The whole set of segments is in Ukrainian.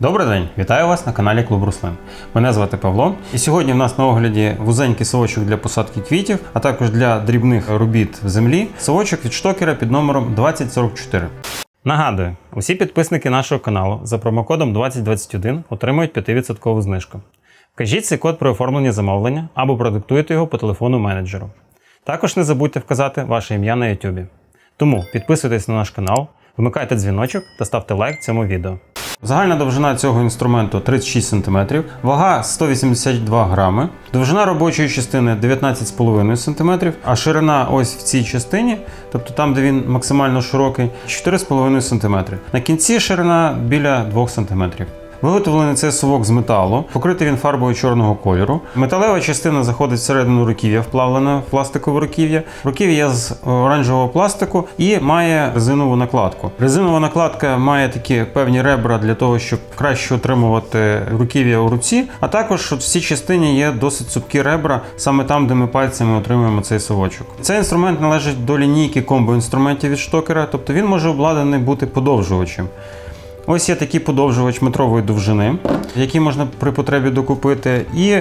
Добрий день, вітаю вас на каналі Клуб Руслин. Мене звати Павло, і сьогодні в нас на огляді вузенький совочок для посадки квітів, а також для дрібних робіт в землі. Совочок від штокера під номером 2044. Нагадую, усі підписники нашого каналу за промокодом 2021 отримують 5% знижку. Вкажіть цей код при оформленні замовлення або продиктуйте його по телефону менеджеру. Також не забудьте вказати ваше ім'я на YouTube. Тому підписуйтесь на наш канал, вмикайте дзвіночок та ставте лайк цьому відео. Загальна довжина цього інструменту 36 см, вага 182 грами, довжина робочої частини 19,5 см, а ширина ось в цій частині, тобто там, де він максимально широкий, 4,5 см. На кінці ширина біля 2 см. Виготовлений цей совок з металу, покритий він фарбою чорного кольору. Металева частина заходить всередину руків'я, вплавлена в пластикове руків'я. Руків'я з оранжевого пластику і має резинову накладку. Резинова накладка має такі певні ребра для того, щоб краще отримувати руків'я у руці. А також от в цій частині є досить цупкі ребра, саме там, де ми пальцями отримуємо цей совочок. Цей інструмент належить до лінійки комбо-інструментів від штокера, тобто він може обладнаний бути подовжувачем. Ось є такий подовжувач метрової довжини, який можна при потребі докупити. І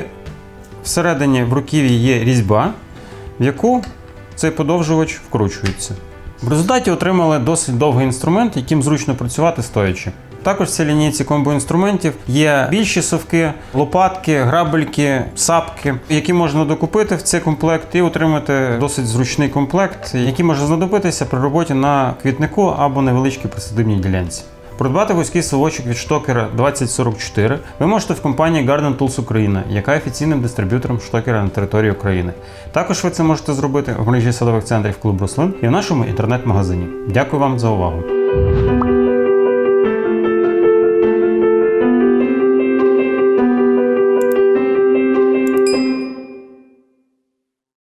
всередині в руків'ї є різьба, в яку цей подовжувач вкручується. В результаті отримали досить довгий інструмент, яким зручно працювати стоячи. Також в цій лінійці комбоінструментів є більші совки, лопатки, грабельки, сапки, які можна докупити в цей комплект і отримати досить зручний комплект, який може знадобитися при роботі на квітнику або невеличкій присадибній ділянці. Придбати вузький совочок від штокера 2044 ви можете в компанії Garden Tools Україна, яка є офіційним дистриб'ютором штокера на території України. Також ви це можете зробити в мережі садових центрів Клуб Рослин і в нашому інтернет-магазині. Дякую вам за увагу!